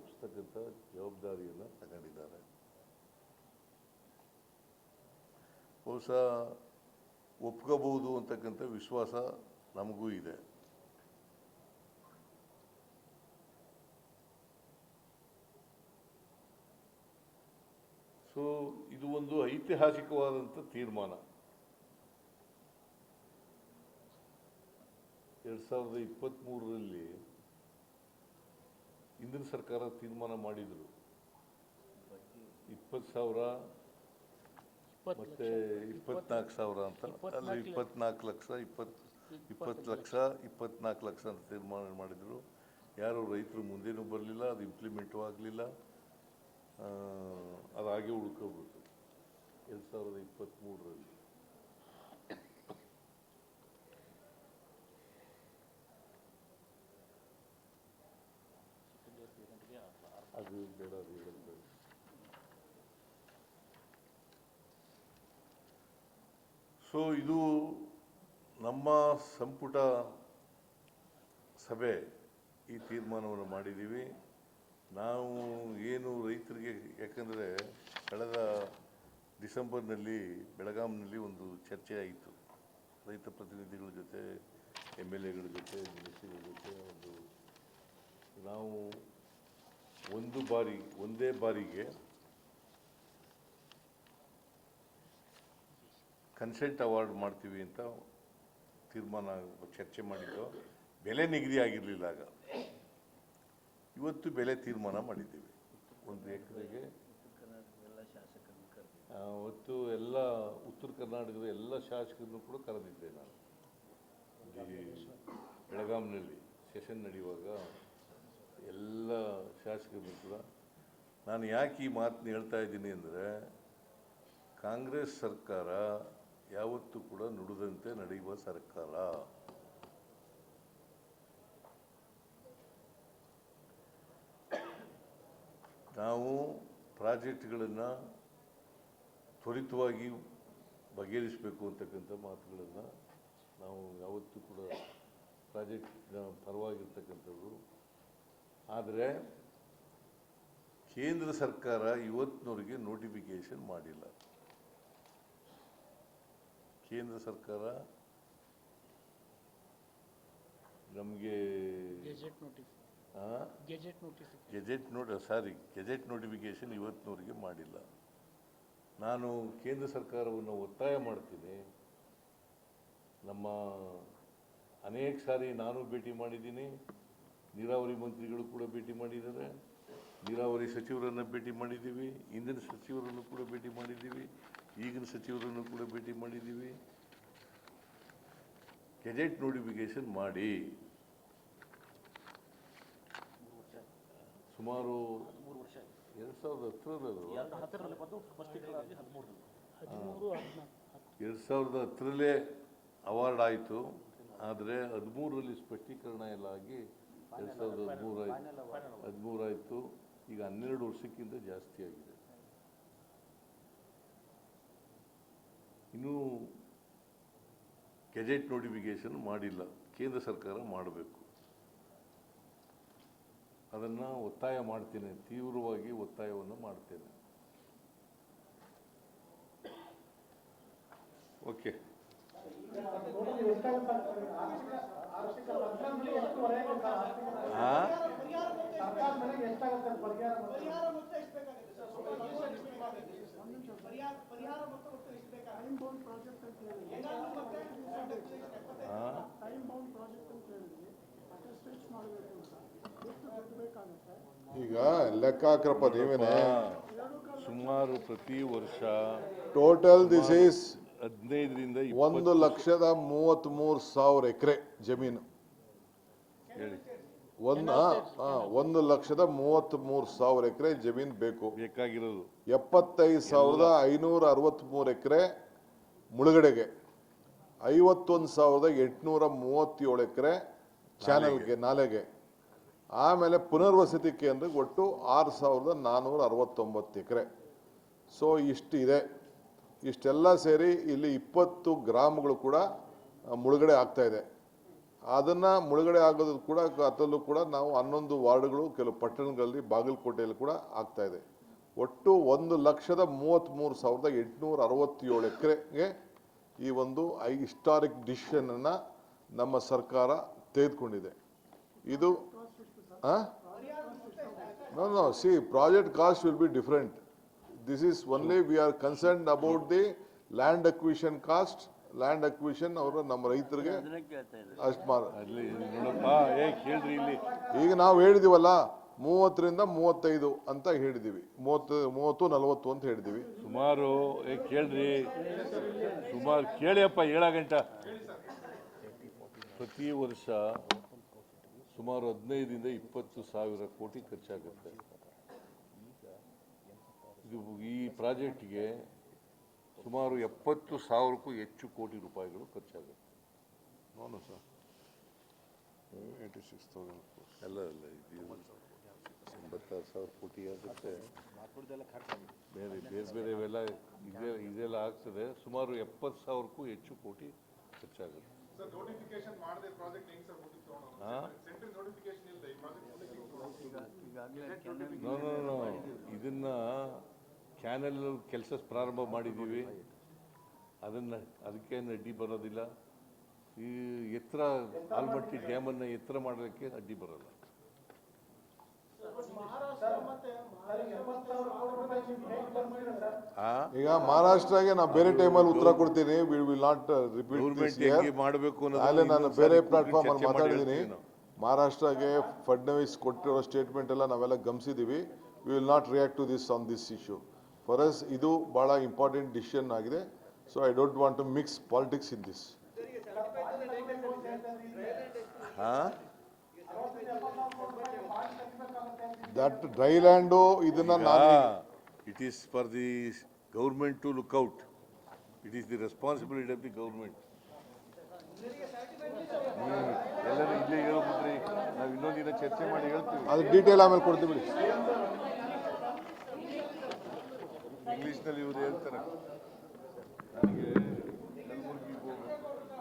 ಒಪ್ಪಿಸ್ತಕ್ಕಂಥ ಜವಾಬ್ದಾರಿಯನ್ನು ತಗೊಂಡಿದ್ದಾರೆ. ಬಹುಶಃ ಒಪ್ಕೋಬಹುದು ಅಂತಕ್ಕಂಥ ವಿಶ್ವಾಸ ನಮಗೂ ಇದೆ. ಸೊ ಇದು ಒಂದು ಐತಿಹಾಸಿಕವಾದಂಥ ತೀರ್ಮಾನ. ಎರಡು ಸಾವಿರದ ಇಪ್ಪತ್ತ್ಮೂರರಲ್ಲಿ ಹಿಂದಿನ ಸರ್ಕಾರ ತೀರ್ಮಾನ ಮಾಡಿದರು. ಇಪ್ಪತ್ತು ಸಾವಿರ ಮತ್ತೆ ಇಪ್ಪತ್ನಾಲ್ಕು ಸಾವಿರ ಅಂತ. ಅಲ್ಲಿ ಇಪ್ಪತ್ನಾಲ್ಕು ಲಕ್ಷ ಇಪ್ಪತ್ತು ಇಪ್ಪತ್ತು ಲಕ್ಷ. ಇಪ್ಪತ್ನಾಲ್ಕು ಲಕ್ಷ ಅಂತ ತೀರ್ಮಾನ ಮಾಡಿದರು. ಯಾರು ರೈತರು ಮುಂದೇನೂ ಬರಲಿಲ್ಲ ಅದು ಇಂಪ್ಲಿಮೆಂಟು ಆಗಲಿಲ್ಲ. ಅದು ಉಳ್ಕೋಬೇಕು ಎರಡು ಸಾವಿರದ ಇಪ್ಪತ್ತ್ಮೂರರಲ್ಲಿ ಅದು ಬೇಡ ಹೇಳೋದು ಸೊ ಇದು ನಮ್ಮ ಸಂಪುಟ ಸಭೆ ಈ ತೀರ್ಮಾನವನ್ನು ಮಾಡಿದ್ದೀವಿ. ನಾವು ಏನು ರೈತರಿಗೆ, ಯಾಕಂದರೆ ಕಳೆದ ಡಿಸೆಂಬರ್ನಲ್ಲಿ, ಬೆಳಗಾಂನಲ್ಲಿ ಒಂದು ಚರ್ಚೆ ಆಯಿತು. ರೈತ ಪ್ರತಿನಿಧಿಗಳ ಜೊತೆ, ಎಂ ಎಲ್ ಎಗಳ ಜೊತೆ ಮಿನಿಸ್ಟ್ರಿಗಳ ಜೊತೆ ಒಂದು ನಾವು ಒಂದು ಬಾರಿ, ಒಂದೇ ಬಾರಿಗೆ ಕನ್ಸೆಂಟ್ ಅವಾರ್ಡ್ ಮಾಡ್ತೀವಿ ಅಂತ ತೀರ್ಮಾನ ಚರ್ಚೆ ಮಾಡಿದ್ದು. ಬೆಲೆ ನಿಗದಿ ಆಗಿರಲಿಲ್ಲ ಆಗ. ಇವತ್ತು ಬೆಲೆ ತೀರ್ಮಾನ ಮಾಡಿದ್ದೀವಿ. ಒಂದು ಎಕರೆಗೆ ಅವತ್ತು ಎಲ್ಲ ಉತ್ತರ ಕರ್ನಾಟಕದ ಎಲ್ಲ ಶಾಸಕರನ್ನು ಕೂಡ ಕರೆದಿದ್ದೆ ನಾನು. ಬೆಳಗಾಂನಲ್ಲಿ, ಸೆಷನ್ ನಡೆಯುವಾಗ ಎಲ್ಲ ಶಾಸಕರು ಕೂಡ, ನಾನು ಯಾಕೆ ಈ ಮಾತನ್ನ ಹೇಳ್ತಾ ಇದ್ದೀನಿ ಅಂದರೆ, ಕಾಂಗ್ರೆಸ್ ಸರ್ಕಾರ ಯಾವತ್ತೂ ಕೂಡ ನುಡಿದಂತೆ ನಡೆಯುವ ಸರ್ಕಾರ. ನಾವು ಪ್ರಾಜೆಕ್ಟ್ಗಳನ್ನು ತ್ವರಿತವಾಗಿ ಬಗೆಹರಿಸಬೇಕು ಅಂತಕ್ಕಂಥ ಮಾತುಗಳನ್ನು ನಾವು ಯಾವತ್ತೂ ಕೂಡ ಪ್ರಾಜೆಕ್ಟ್ನ ಪರವಾಗಿರ್ತಕ್ಕಂಥದ್ದು ಆದರೆ ಕೇಂದ್ರ ಸರ್ಕಾರ ಇವತ್ತಿನವರೆಗೆ ನೋಟಿಫಿಕೇಶನ್ ಮಾಡಿಲ್ಲ. ಕೇಂದ್ರ ಸರ್ಕಾರ ನಮಗೆ gazette note sorry gazette notification ಇವತ್ತಿನವರೆಗೆ ಮಾಡಿಲ್ಲ. ನಾನು ಕೇಂದ್ರ ಸರ್ಕಾರವನ್ನು ಒತ್ತಾಯ ಮಾಡ್ತೀನಿ. ನಮ್ಮ ಅನೇಕ ಸಾರಿ ನಾನು ಭೇಟಿ ಮಾಡಿದ್ದೀನಿ. ನೀರಾವರಿ ಮಂತ್ರಿಗಳು ಕೂಡ ಭೇಟಿ ಮಾಡಿದ್ದಾರೆ. ನೀರಾವರಿ ಸಚಿವರನ್ನು ಭೇಟಿ ಮಾಡಿದ್ದೀವಿ. ಇಂದಿನ ಸಚಿವರನ್ನು ಕೂಡ ಭೇಟಿ ಮಾಡಿದ್ದೀವಿ. ಈಗಿನ ಸಚಿವರನ್ನು ಕೂಡ ಭೇಟಿ ಮಾಡಿದ್ದೀವಿ. ಗೆಜೆಟ್ ನೋಟಿಫಿಕೇಶನ್ ಮಾಡಿ. ಸುಮಾರು ಎರಡು ಸಾವಿರದ ಹತ್ತರಲ್ಲಿ ಎರಡು ಸಾವಿರದ ಹತ್ತರಲ್ಲೇ ಅವಾರ್ಡ್ ಆಯಿತು. ಆದರೆ ಹದಿಮೂರರಲ್ಲಿ ಸ್ಪಷ್ಟೀಕರಣ ಎಲ್ಲ ಆಗಿ ಎರಡು ಸಾವಿರದ ಹದಿಮೂರು ಆಯಿತು. ಹದಿಮೂರು ಆಯಿತು. ಈಗ ಹನ್ನೆರಡು ವರ್ಷಕ್ಕಿಂತ ಜಾಸ್ತಿ ಆಗಿದೆ. ಇನ್ನೂ ಗೆಜೆಟ್ ನೋಟಿಫಿಕೇಶನ್ ಮಾಡಿಲ್ಲ. ಕೇಂದ್ರ ಸರ್ಕಾರ ಮಾಡಬೇಕು. ಅದನ್ನು ಒತ್ತಾಯ ಮಾಡ್ತೇನೆ. ತೀವ್ರವಾಗಿ ಒತ್ತಾಯವನ್ನು ಮಾಡ್ತೇನೆ. ಓಕೆ. ಈಗ ಲೆಕ್ಕ ಹಾಕ್ರಪ್ಪ ನೀವೇನೆ ಸುಮಾರು ಪ್ರತಿ ವರ್ಷ ಟೋಟಲ್ ದಿಸ್ ಈಸ್ ಹದಿನೈದರಿಂದ ಒಂದು ಲಕ್ಷದ ಮೂವತ್ತ್ ಮೂರು ಸಾವಿರ ಎಕರೆ ಜಮೀನು. ಹೇಳಿ. ಒಂದು ಒಂದು ಲಕ್ಷದ ಮೂವತ್ತ್ ಮೂರು ಸಾವಿರ ಎಕರೆ ಜಮೀನು ಬೇಕು. ಬೇಕಾಗಿರೋದು. ಎಪ್ಪತ್ತೈದು ಸಾವಿರದ ಐನೂರ ಅರವತ್ತ್ಮೂರು ಎಕರೆ ಮುಳುಗಡೆಗೆ. ಐವತ್ತೊಂದು ಸಾವಿರದ ಎಂಟುನೂರ ಮೂವತ್ತೇಳು ಎಕರೆ ಚಾನಲ್ಗೆ ನಾಲೆಗೆ. ಆಮೇಲೆ ಪುನರ್ವಸತಿ ಕೇಂದ್ರಕ್ಕೆ ಒಟ್ಟು ಆರು ಸಾವಿರದ ನಾನ್ನೂರ ಅರವತ್ತೊಂಬತ್ತು ಎಕರೆ. ಸೊ ಇಷ್ಟು ಇದೆ. ಇಷ್ಟೆಲ್ಲ ಸೇರಿ ಇಲ್ಲಿ ಇಪ್ಪತ್ತು ಗ್ರಾಮಗಳು ಕೂಡ ಮುಳುಗಡೆ ಆಗ್ತಾ ಇದೆ. ಅದನ್ನ ಮುಳುಗಡೆ ಆಗೋದು ಕೂಡ ಅದರಲ್ಲೂ ಕೂಡ ನಾವು ಹನ್ನೊಂದು ವಾರ್ಡ್ಗಳು, ಕೆಲವು ಪಟ್ಟಣಗಳಲ್ಲಿ, ಬಾಗಲಕೋಟೆಯಲ್ಲಿ ಕೂಡ ಆಗ್ತಾ ಇದೆ. ಒಟ್ಟು ಒಂದು ಲಕ್ಷದ ಮೂವತ್ತ್ಮೂರು ಸಾವಿರದ ಎಂಟುನೂರ ಅರವತ್ತೇಳು ಎಕರೆಗೆ ಈ ಒಂದು ಐ, ಹಿಸ್ಟಾರಿಕ್ ಡಿಸಿಷನನ್ನು ನಮ್ಮ ಸರ್ಕಾರ ತೆಗೆದುಕೊಂಡಿದೆ. ಇದು no no see project cost will be different this is only we are concerned about the land acquisition cost land acquisition ಅವರು ನಮ್ಮ ರೈತರಿಗೆ ಅಷ್ಟು ಮಾರ. ಅಲ್ಲಿ ನೋಡಪ್ಪ ಏ ಕೇಳ್ರಿ ಇಲ್ಲಿ. ಈಗ ನಾವು ಹೇಳಿದೀವಲ್ಲ ಮೂವತ್ತರಿಂದ ಮೂವತ್ತೈದು ಅಂತ ಹೇಳಿದೀವಿ. ಮೂವತ್ತು ಮೂವತ್ತು ನಲವತ್ತು ಅಂತ ಹೇಳಿದೀವಿ. ಸುಮಾರು ಏ ಕೇಳ್ರಿ. ಸುಮಾರು ಕೇಳಿಯಪ್ಪ ಏಳ ಗಂಟ. ಪ್ರತಿ ವರ್ಷ ಸುಮಾರು ಹದಿನೈದರಿಂದ ಇಪ್ಪತ್ತು ಸಾವಿರ ಕೋಟಿ ಖರ್ಚಾಗುತ್ತೆ. ಇದು ಈ ಪ್ರಾಜೆಕ್ಟ್ಗೆ ಸುಮಾರು ಎಪ್ಪತ್ತು ಸಾವಿರಕ್ಕೂ ಹೆಚ್ಚು ಕೋಟಿ ರೂಪಾಯಿಗಳು ಖರ್ಚಾಗುತ್ತೆ. ನೋನು ಸರ್? ಏಯ್ಟಿ ಸಿಕ್ಸ್ ತೌಸಂಡ್ ಅಲ್ಲ ಅಲ್ಲ ಇದು ಎಂಬತ್ತಾರು ಸಾವಿರ ಕೋಟಿ ಆಗುತ್ತೆ. ಬೇರೆ ಬೇರೆ ಬೇರೆವೆಲ್ಲ ಇದೇ ಇದೆಲ್ಲ ಆಗ್ತದೆ. ಸುಮಾರು ಎಪ್ಪತ್ತು ಸಾವಿರಕ್ಕೂ ಹೆಚ್ಚು ಕೋಟಿ ಖರ್ಚಾಗುತ್ತೆ. ಸರ್ ಕ್ಯಾನಲ್ ಕೆಲಸ ಪ್ರಾರಂಭ ಮಾಡಿದ್ದೀವಿ. ಅದನ್ನ ಅದಕ್ಕೇನು ಅಡ್ಡಿ ಬರೋದಿಲ್ಲ. ಈ ಎತ್ತರ ಆಲ್ಮಟ್ಟಿ ಡ್ಯಾಮನ್ನು ಎತ್ತರ ಮಾಡೋದಕ್ಕೆ ಅಡ್ಡಿ ಬರೋಲ್ಲ. ಆ? ಈಗ ಮಹಾರಾಷ್ಟ್ರಗೆ ನಾವು ಬೇರೆ ಟೈಮಲ್ಲಿ ಉತ್ತರ ಕೊಡ್ತೀನಿ ವಿ ವಿಲ್ ನಾಟ್ ರಿಪೀಟ್ ಮಾಡಬೇಕು ಅಲ್ಲೇ ನಾನು ಬೇರೆ ಪ್ಲಾಟ್ಫಾರ್ಮ್ ಅಲ್ಲಿ ಮಾತಾಡಿದ್ದೀನಿ. ಮಹಾರಾಷ್ಟ್ರಗೆ ಫಡ್ನವೀಸ್ ಕೊಟ್ಟಿರೋ ಸ್ಟೇಟ್ಮೆಂಟ್ ಎಲ್ಲ ನಾವೆಲ್ಲ ಗಮನಿಸಿದ್ದೀವಿ we will not react to this on this issue for us ಇದು ಭಾಳ ಇಂಪಾರ್ಟೆಂಟ್ ಡಿಸಿಷನ್ ಆಗಿದೆ. So I don't want to mix politics in this ಹಾ? ದಟ್ ಡ್ರೈ ಲ್ಯಾಂಡು ಇದನ್ನ ನಾನು it is for the government to look out it is the responsibility of the government ಎಲ್ಲರೂ ಇಲ್ಲೇ ಹೇಳ್ಬಿಟ್ರಿ ನಾವು ಇನ್ನೊಂದಿನ ಚರ್ಚೆ ಮಾಡಿ ಹೇಳ್ತೀವಿ. ಅದು ಡೀಟೇಲ್ ಆಮೇಲೆ ಕೊಡ್ತೀವಿ ಬಿಡಿ. ಇಂಗ್ಲೀಷ್ನಲ್ಲಿ ಇವರು ಹೇಳ್ತಾರೆ. ನನಗೆ ಕಲಬುರ್ಗಿಗೆ ಹೋಗ್ಬೇಕು.